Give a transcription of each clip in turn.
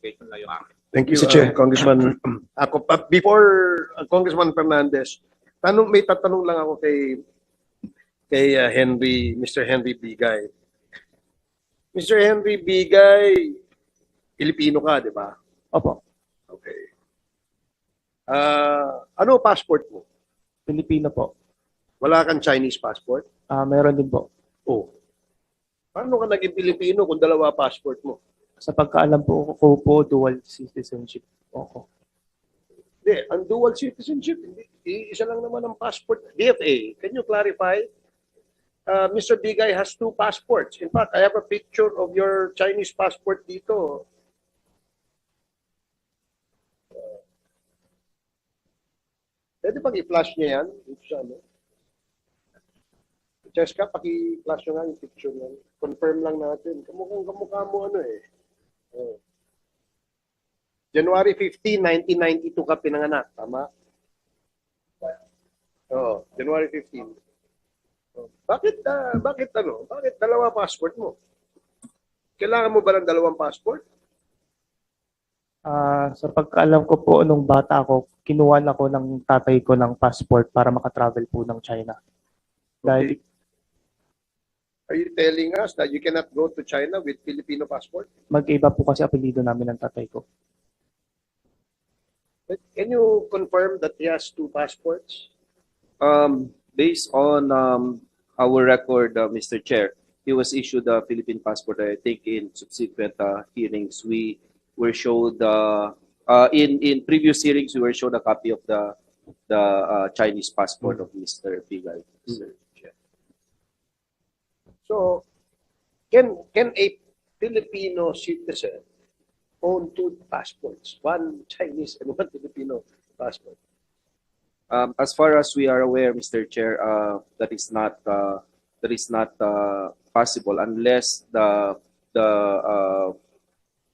clarification lang yung akin. Thank you, Mr. uh, Chair. Congressman. Ako, uh, before uh, Congressman Fernandez, tanong, may tatanong lang ako kay kay uh, Henry, Mr. Henry Bigay. Mr. Henry Bigay, Pilipino ka, di ba? Opo, Okay. Ah, ano passport mo? Pilipino po. Wala kang Chinese passport? Ah, meron din po. Oh. Paano ka naging Pilipino kung dalawa passport mo? Sa pagkaalam po ko po, dual citizenship po ako. Hindi, ang dual citizenship, hindi, isa lang naman ang passport. DFA, can you clarify? Uh, Mr. Bigay has two passports. In fact, I have a picture of your Chinese passport dito. Pwede pag i-flash niya yan? Dito sa ano? Cheska, paki-flash nyo nga yung picture niyan. Confirm lang natin. Kamukhang kamukha mo ano eh. Oh. January 15, 1992 ka pinanganak, tama? Oo, January 15. Oh, Bakit, ah, bakit ano? Bakit dalawa passport mo? Kailangan mo ba ng dalawang passport? Ah, sa pagkaalam ko po, nung bata ako, kinuha na ko ng tatay ko ng passport para makatravel po ng China. Dahil Are you telling us that you cannot go to China with Filipino passport? mag-iba po kasi apelido namin ng tatay ko. But Can you confirm that he has two passports? Um, based on um, our record, uh, Mr. Chair, he was issued a Philippine passport. I think in subsequent uh, hearings, we were showed uh, uh, in in previous hearings, we were showed a copy of the the uh, Chinese passport of Mr. Pigay. Mr. So, can can a Filipino citizen own two passports? One Chinese and one Filipino passport? Um, as far as we are aware, Mr. Chair, uh, that is not uh, that is not uh, possible unless the the uh,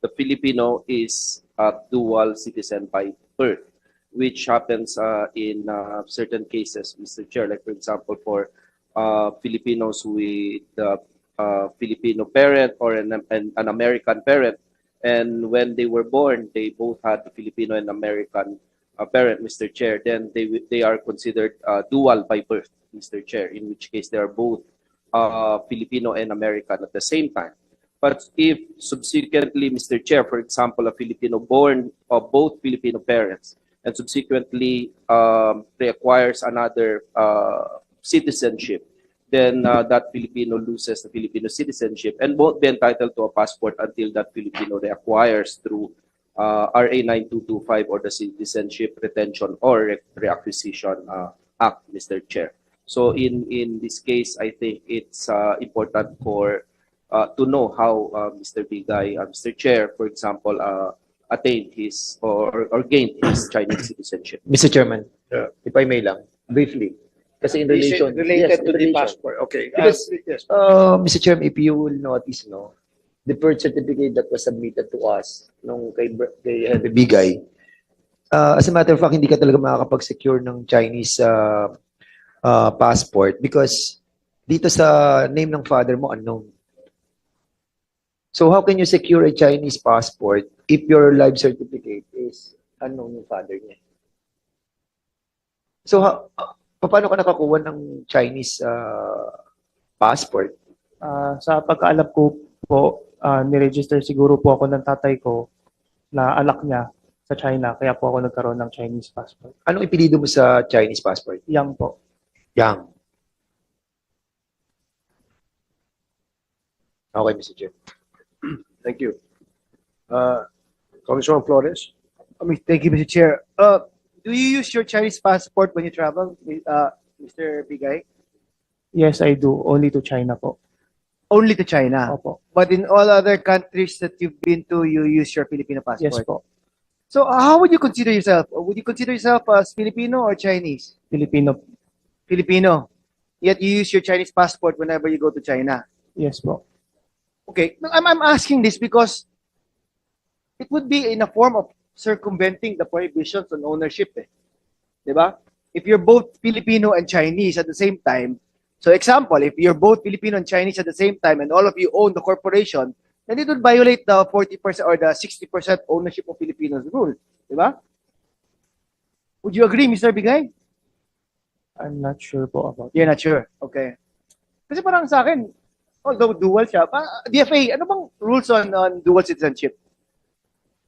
the Filipino is a dual citizen by birth, which happens uh, in uh, certain cases, Mr. Chair. Like for example, for uh, Filipinos with uh, uh, Filipino parent or an, an an American parent, and when they were born, they both had Filipino and American uh, parent, Mr. Chair, then they they are considered uh, dual by birth, Mr. Chair. In which case they are both Filipino and American at the same time. But if subsequently, Mr. Chair, for example, a Filipino born of both Filipino parents and subsequently um, reacquires another uh, citizenship, then uh, that Filipino loses the Filipino citizenship and won't be entitled to a passport until that Filipino reacquires through uh, RA 9225 or the Citizenship Retention or Re- Reacquisition uh, Act, Mr. Chair. So in in this case, I think it's uh, important for uh, to know how uh, Mr. Bigay, uh, Mr. Chair, for example, uh, attained his or, or gained his Chinese citizenship. Mr. Chairman, Yeah. if I may lang, briefly. Kasi in Is it relation, related yes, to in the relation. passport. Okay. Because- Uh, yes. Uh, Mr. Chairman, if you will notice, no, the birth certificate that was submitted to us nung kay, kay Henry Bigay, uh, as a matter of fact, hindi ka talaga makakapag-secure ng Chinese uh, uh, passport because dito sa name ng father mo, unknown. So how can you secure a Chinese passport if your life certificate is unknown yung father niya? So, ha, paano ka nakakuha ng Chinese uh, passport? Ah, sa pagkaalam ko po, ah, niregister siguro po ako ng tatay ko na anak niya sa China, kaya po ako nagkaroon ng Chinese passport. Anong ipilido mo sa Chinese passport? Yang po. Yang. Okay, Mr. Chair. Thank you. Uh, Congressman Flores? I mean, thank you, Mr. Chair. Uh, do you use your Chinese passport when you travel, uh, Mr. Bigay? Yes, I do. Only to China po. Only to China. Opo. But in all other countries that you've been to, you use your Filipino passport. Yes po. So, uh, how would you consider yourself? Would you consider yourself as Filipino or Chinese? Filipino. Filipino. Yet you use your Chinese passport whenever you go to China. Yes po. Okay, I'm, I'm asking this because it would be in a form of circumventing the prohibitions on ownership. Eh. Diba? If you're both Filipino and Chinese at the same time, so example, if you're both Filipino and Chinese at the same time and all of you own the corporation, then it would violate the 40% or the 60% ownership of Filipinos rule. Di ba? Would you agree, Mr. Bigay? I'm not sure po about You're not sure. Okay. Kasi parang sa akin, although dual siya, pa, DFA, ano bang rules on, on dual citizenship?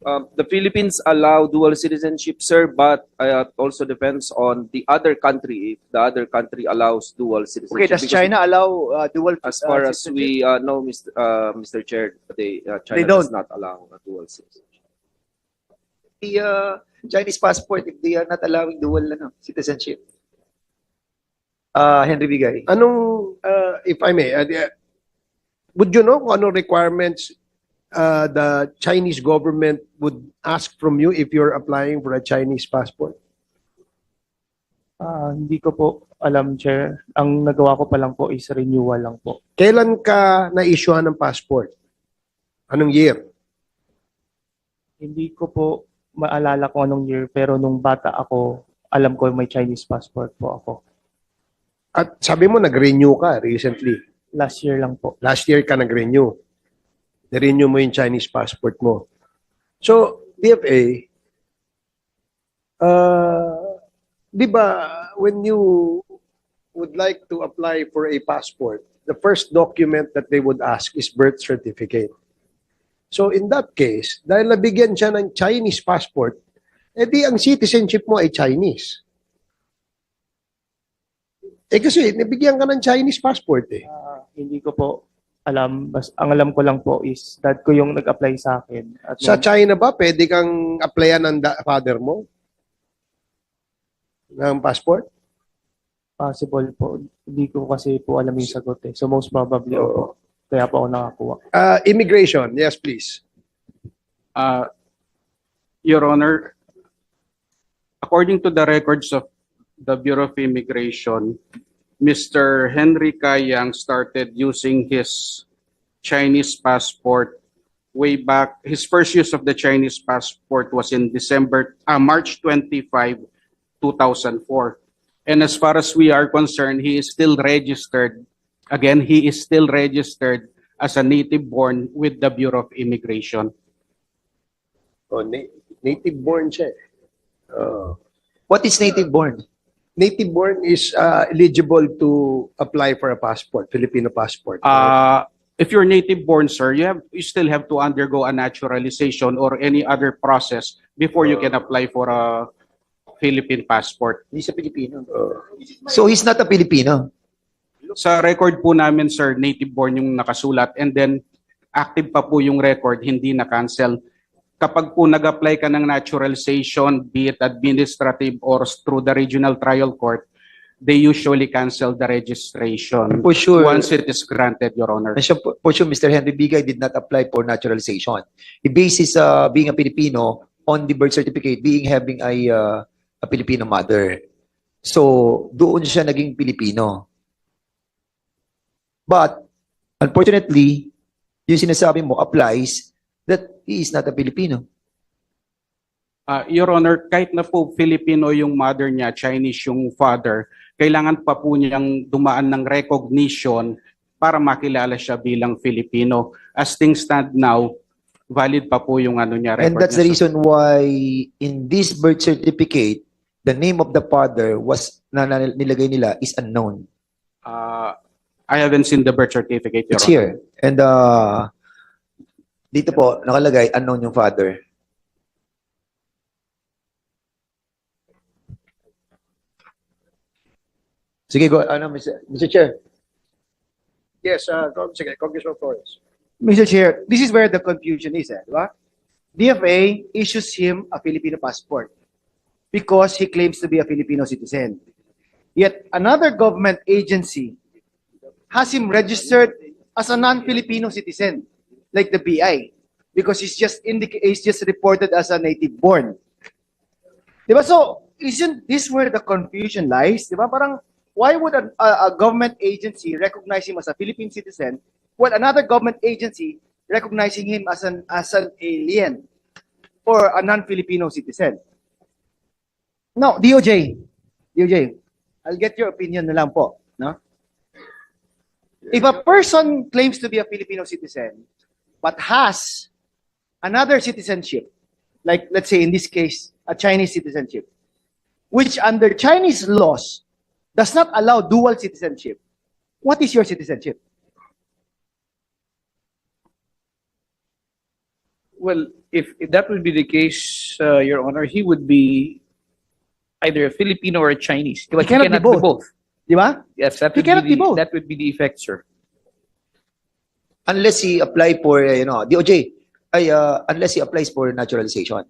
Um, the Philippines allow dual citizenship, sir, but uh, also depends on the other country if the other country allows dual citizenship. Okay, does Because China allow uh, dual As uh, far as we uh, know, Mr. Uh, Mr. Chair, they, uh, China They don't. does not allow a dual citizenship. The uh, Chinese passport, if they are not allowing dual ano, citizenship. Uh, Henry Bigay. Anong, uh, if I may, uh, the- would you know kung anong requirements uh, the Chinese government would ask from you if you're applying for a Chinese passport? Ah, hindi ko po alam, Chair. Ang nagawa ko pa lang po is renewal lang po. Kailan ka na-issuehan ng passport? Anong year? Hindi ko po maalala kung anong year, pero nung bata ako, alam ko may Chinese passport po ako. At sabi mo, nag-renew ka recently. Last year lang po. Last year ka nag-renew. Na-renew mo yung Chinese passport mo. So, DFA, uh, di ba, when you would like to apply for a passport, the first document that they would ask is birth certificate. So, in that case, dahil nabigyan siya ng Chinese passport, edi ang citizenship mo ay Chinese. Eh kasi, nabigyan ka ng Chinese passport eh. Ah, hindi ko po alam. Bas, ang alam ko lang po is dad ko yung nag-apply sa akin. At Sa China ba, pwede kang applyan ng da- father mo? Ng passport? possible po. Hindi ko kasi po alam yung sagot eh. So most probably opo. Kaya po ako nakakuha. Uh, immigration, yes please. Uh, Your Honor, according to the records of the Bureau of Immigration, Mr. Henry Kayang started using his Chinese passport way back. His first use of the Chinese passport was in December, uh, March 25, 2004. And as far as we are concerned, he is still registered. Again, he is still registered as a native born with the Bureau of Immigration. Oh, na- native born siya. eh. Oh. What is native born? Native born is uh, eligible to apply for a passport, Filipino passport. Uh, if you're native born, sir, you have you still have to undergo a naturalization or any other process before you can apply for a Philippine passport. Hindi sa Pilipino. Oh. So he's not a Filipino. Sa record po namin, sir, native born yung nakasulat and then active pa po yung record, hindi na-cancel. Kapag po nag-apply ka ng naturalization, be it administrative or through the regional trial court, they usually cancel the registration For sure. once it is granted, Your Honor. Siya, for sure, Mr. Henry Bigay did not apply for naturalization. He bases uh, being a Filipino on the birth certificate, being having a, uh, a Filipino mother. So, doon siya naging Pilipino. But, unfortunately, yung sinasabi mo applies that he is not a Filipino. Ah, Your Honor, kahit na po Filipino yung mother niya, Chinese yung father, kailangan pa po niyang dumaan ng recognition para makilala siya bilang Filipino. As things stand now, valid pa po yung ano niya. And record that's the niya reason why in this birth certificate, the name of the father was na, na nilagay nila is unknown. Ah, I haven't seen the birth certificate, Your It's Honor. here. And uh, dito po, nakalagay, unknown yung father. Sige, go. Ano, Mr. Mr. Chair. Yes, uh, Con- sige, Congressman Flores. Mr. Chair, this is where the confusion is, eh, di ba? DFA issues him a Filipino passport because he claims to be a Filipino citizen. Yet another government agency has him registered as a non-Filipino citizen, like the BI, because he's just indic- he's just reported as a native born. Di ba? So, isn't this where the confusion lies? Di ba? Parang, why would a, a, a government agency recognize him as a Philippine citizen while another government agency recognizing him as an as an alien or a non-Filipino citizen. No, DOJ. DOJ. I'll get your opinion na lang po, no? If a person claims to be a Filipino citizen but has another citizenship, like let's say in this case, a Chinese citizenship, which under Chinese laws does not allow dual citizenship, what is your citizenship? Well, if, if that would be the case, uh, Your Honor, he would be either a Filipino or a Chinese. But he cannot be both. Di ba? Yes, that He would cannot be be both. that would be the effect, sir. Unless he apply for, uh, you know, DOJ, ay, uh, unless he applies for naturalization.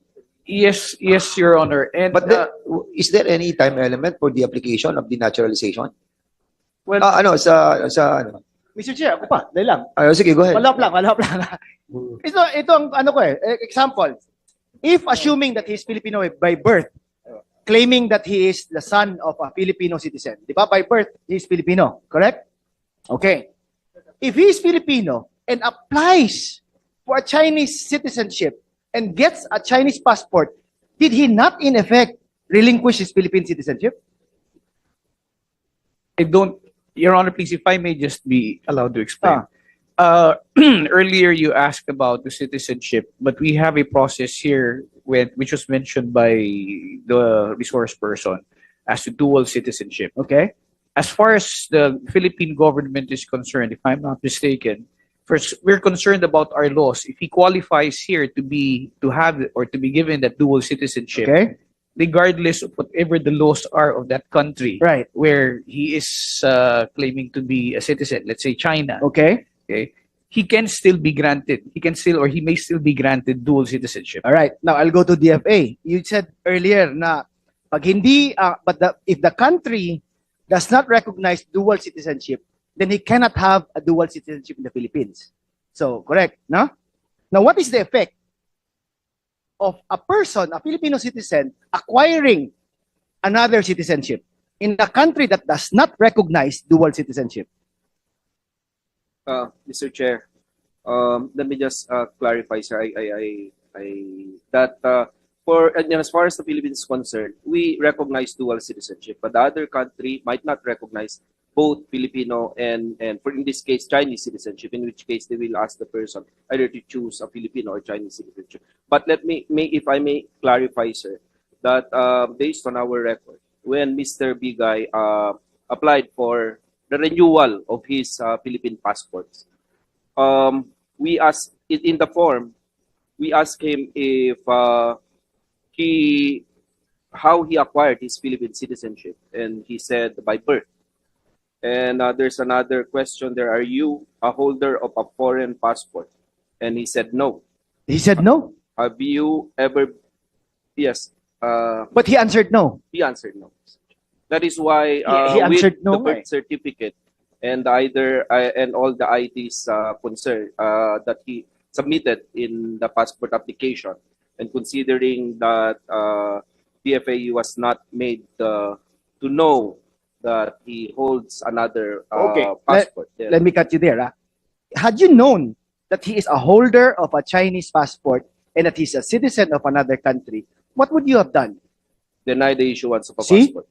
Yes, yes, Your Honor. And But uh, then, is there any time element for the application of the naturalization? well, Ah, ano, sa, sa, ano? Mr. Chair, ako pa, dahil lang. Ay, sige, go ahead. Follow up lang, follow up lang. ito, ito ang ano ko eh, eh, example. If assuming that he is Filipino by birth, claiming that he is the son of a Filipino citizen, di ba? By birth, he is Filipino, correct? Okay. If he is Filipino and applies for a Chinese citizenship and gets a Chinese passport, did he not in effect relinquish his Philippine citizenship? I don't, Your Honor, please, if I may just be allowed to explain. Ah. Uh, earlier you asked about the citizenship, but we have a process here with, which was mentioned by the resource person as to dual citizenship. Okay. As far as the Philippine government is concerned, if I'm not mistaken, first we're concerned about our laws. If he qualifies here to be to have or to be given that dual citizenship, Okay. regardless of whatever the laws are of that country, Right. where he is uh, claiming to be a citizen, let's say China, Okay. okay, he can still be granted, he can still or he may still be granted dual citizenship. All right. Now I'll go to DFA. You said earlier na pag hindi uh, but the, if the country does not recognize dual citizenship, then he cannot have a dual citizenship in the Philippines. So, correct, no? Now what is the effect of a person, a Filipino citizen acquiring another citizenship in a country that does not recognize dual citizenship? Uh, Mr. Chair, um, let me just uh, clarify, sir. I, I, I, I that uh, for and as far as the Philippines is concerned, we recognize dual citizenship, but the other country might not recognize both Filipino and and for in this case Chinese citizenship. In which case they will ask the person either to choose a Filipino or Chinese citizenship. But let me, may if I may clarify, sir, that uh, based on our record, when Mr. Bigay uh, applied for the renewal of his uh, Philippine passports. Um, we asked in the form. We asked him if uh, he how he acquired his Philippine citizenship, and he said by birth. And uh, there's another question there: Are you a holder of a foreign passport? And he said no. He said no, Have you ever? Yes. Uh, but he answered no. he answered no. That is why uh, he answered with no the nga birth certificate and either uh, and all the IDs uh, concerned uh, that he submitted in the passport application, and considering that uh, PFAU was not made uh, to know that he holds another uh, Okay, let- passport. then let me cut you there. ah. Had you known that he is a holder of a Chinese passport and that he's a citizen of another country, what would you have done? deny the issuance of a See? passport.